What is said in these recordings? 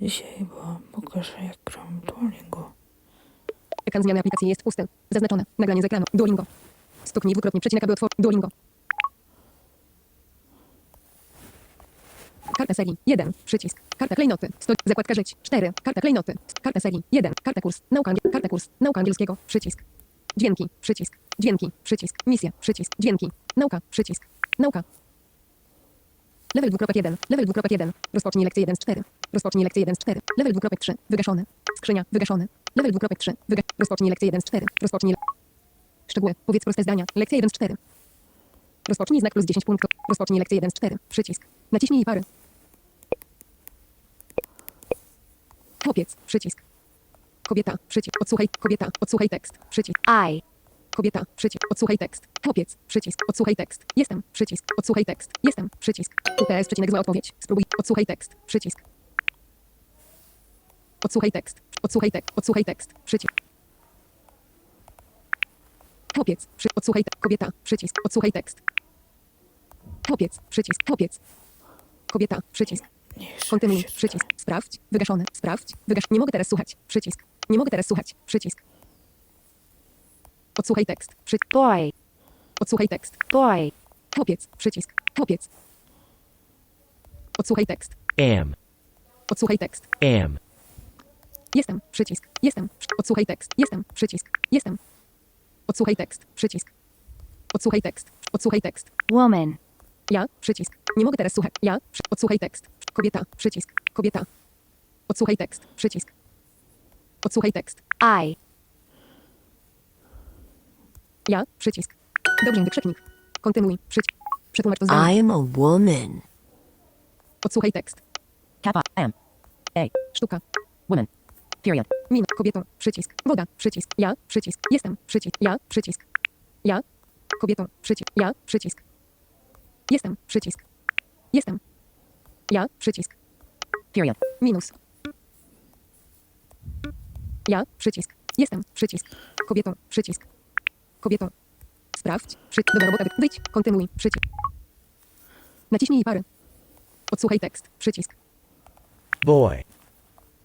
Dzisiaj, bo pokażę jak gram Duolingo. Ekran zmiany aplikacji jest pusty. Zaznaczone. Nagranie z ekranu. Duolingo. Stuknij dwukrotnie przecinek, aby otworzyć Duolingo. Karta serii 1. Przycisk. Karta klejnoty. Sto... Zakładka żyć. 4. Karta klejnoty. Karta serii 1. Karta kurs. Nauka, angiel... Karta kurs. Nauka angielskiego. Przycisk. Dźwięki. Przycisk. Dźwięki. Przycisk. Misja. Przycisk. Dźwięki. Nauka. Przycisk. Nauka. Level 2.1. Level 2.1. Rozpocznij lekcję 1 z 4. Rozpocznij lekcję 1 z 4. Level 2.3. Wygaszony. Skrzynia. Wygaszony. Level 2.3. Wyga... Rozpocznij lekcję 1 z 4. Rozpocznij... Le... Szczegóły. Powiedz proste zdania. Lekcja 1 z 4. Rozpocznij znak plus 10 punktów. Rozpocznij lekcję 1 z 4. Przycisk. Naciśnij pary. Chłopiec. Przycisk. Kobieta. Przycisk. Odsłuchaj. Kobieta. Odsłuchaj tekst. Przycisk. I, Kobieta. Przycisk. Odsłuchaj tekst. Chłopiec. Przycisk. Odsłuchaj tekst. Jestem. Przycisk. Odsłuchaj tekst. Jestem. Przycisk. UPS. Przecinek zła odpowiedź. Spróbuj. Odsłuchaj tekst. Przycisk. Odsłuchaj tekst. Odsłuchaj tekst. Odsłuchaj tekst. Przycisk. Chłopiec. Przy... Odsłuchaj tekst. Kobieta. Przycisk. Odsłuchaj tekst. Chłopiec. Przycisk. Chłopiec. Kobieta. Przycisk. Kontynuuj. Przycisk. Sprawdź. Wygaszony. Sprawdź. Wygasz. Nie mogę teraz słuchać. Przycisk. Nie mogę teraz słuchać. Przycisk. Odsłuchaj tekst. Przy... boy, Odsłuchaj tekst. boy, Chłopiec. Przycisk. Chłopiec. Odsłuchaj tekst. am, Odsłuchaj tekst. am, Jestem. Przycisk. Jestem. Odsłuchaj tekst. Jestem. Przycisk. Jestem. Odsłuchaj tekst. Przycisk. Odsłuchaj tekst. Odsłuchaj tekst. woman, Ja. Przycisk. Nie mogę teraz słuchać. Ja. Odsłuchaj tekst. Kobieta. Przycisk. Kobieta. Odsłuchaj tekst. Przycisk. Odsłuchaj tekst. I, Ja. Przycisk. Dobrze, wykrzyknik. Kontynuuj. Przycisk. Przetłumacz to zdanie. I'm a woman. Odsłuchaj tekst. Kappa, am. A, Sztuka. woman. Period. Min. Kobietą. Przycisk. Woda. Przycisk. Ja. Przycisk. Jestem. Przycisk. Ja. Przycisk. Ja. Kobietą. Przycisk. Ja. Przycisk. Jestem. Przycisk. Jestem. Ja. Przycisk. Period. Minus. Ja. Przycisk. Jestem. Przycisk. Kobietą. Przycisk. Kobietą. Sprawdź. Przy... Dobra robota. wy- Wyjdź. Kontynuuj. Przycisk. Naciśnij pary. Odsłuchaj tekst. Przycisk. boy,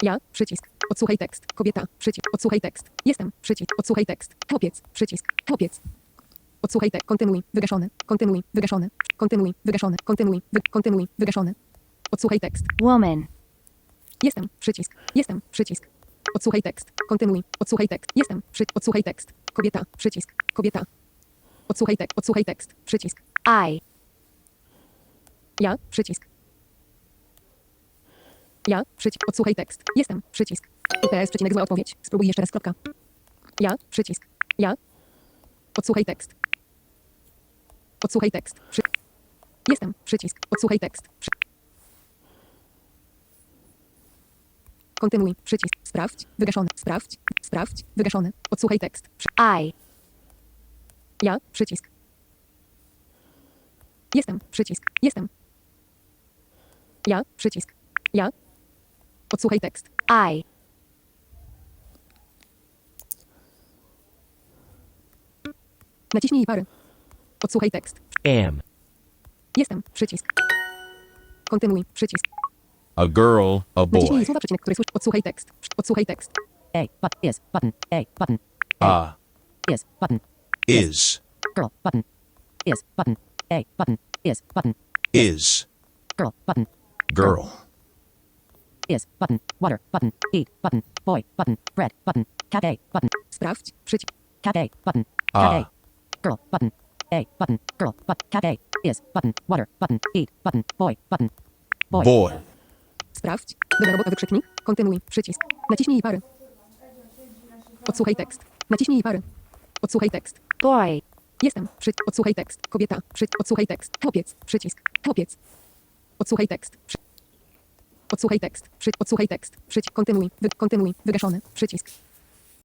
Ja. Przycisk. Odsłuchaj tekst. Kobieta. Przycisk. Odsłuchaj tekst. Jestem. Przycisk. Odsłuchaj tekst. Chłopiec. Przycisk. Chłopiec. Odsłuchaj tekst. Kontynuuj. Wygaszony. Kontynuuj. Wygaszony. Kontynuuj. Wygaszony. Kontynuuj. Wy... Kontynuuj. Wygaszony. Odsłuchaj tekst. woman, Jestem. Przycisk. Jestem. Przycisk. Odsłuchaj tekst. Kontynuuj. Odsłuchaj tekst. Jestem. Przy... Odsłuchaj tekst. Kobieta. Przycisk. Kobieta. Odsłuchaj tekst. Odsłuchaj tekst. Przycisk. I, Ja. Przycisk. Ja. Przycisk. Odsłuchaj tekst. Jestem. Przycisk. UPS. Przecinek zła odpowiedź. Spróbuj jeszcze raz. Kropka. Ja. Przycisk. Ja. Odsłuchaj tekst. Odsłuchaj tekst. Przy... Jestem. Przycisk. Odsłuchaj tekst. Przy... Kontynuuj. Przycisk. Sprawdź. Wygaszony. Sprawdź. Sprawdź. Wygaszony. Odsłuchaj tekst. Przy... I, Ja. Przycisk. Jestem. Przycisk. Jestem. Ja. Przycisk. Ja. Odsłuchaj tekst. I, Naciśnij pary. Odsłuchaj tekst. am, Jestem. Przycisk. Kontynuuj. Przycisk. A girl, a boy. Naciśnij słowa przecinek, które słyszy. Odsłuchaj tekst. Odsłuchaj tekst. A, but, is, button. A, button. A Is, button. is, Girl, button. Is, button. A, button. Is, button. is, Girl, button. girl. Is, button. Water, button. Eat, button. Boy, button. Bread, button. Cat A, button. Sprawdź. Przycisk. Cat A, button. Cat A. A. Girl, button. A, button. Girl, but. Cat A. Is, button. Water, button. Eat, button. Boy, button. Boy. Boy. Sprawdź. Dobra robota. Wykrzyknik. Kontynuuj. Przycisk. Naciśnij pary. Odsłuchaj tekst. Naciśnij pary. Odsłuchaj tekst. boy, Jestem. Przy... Odsłuchaj tekst. Kobieta. Przy... Odsłuchaj tekst. Chłopiec. Przycisk. Chłopiec. Odsłuchaj tekst. Przy... Odsłuchaj tekst. Przy... Odsłuchaj tekst. Przycisk. Kontynuuj. Wy... Kontynuuj. Wygaszony. Przycisk.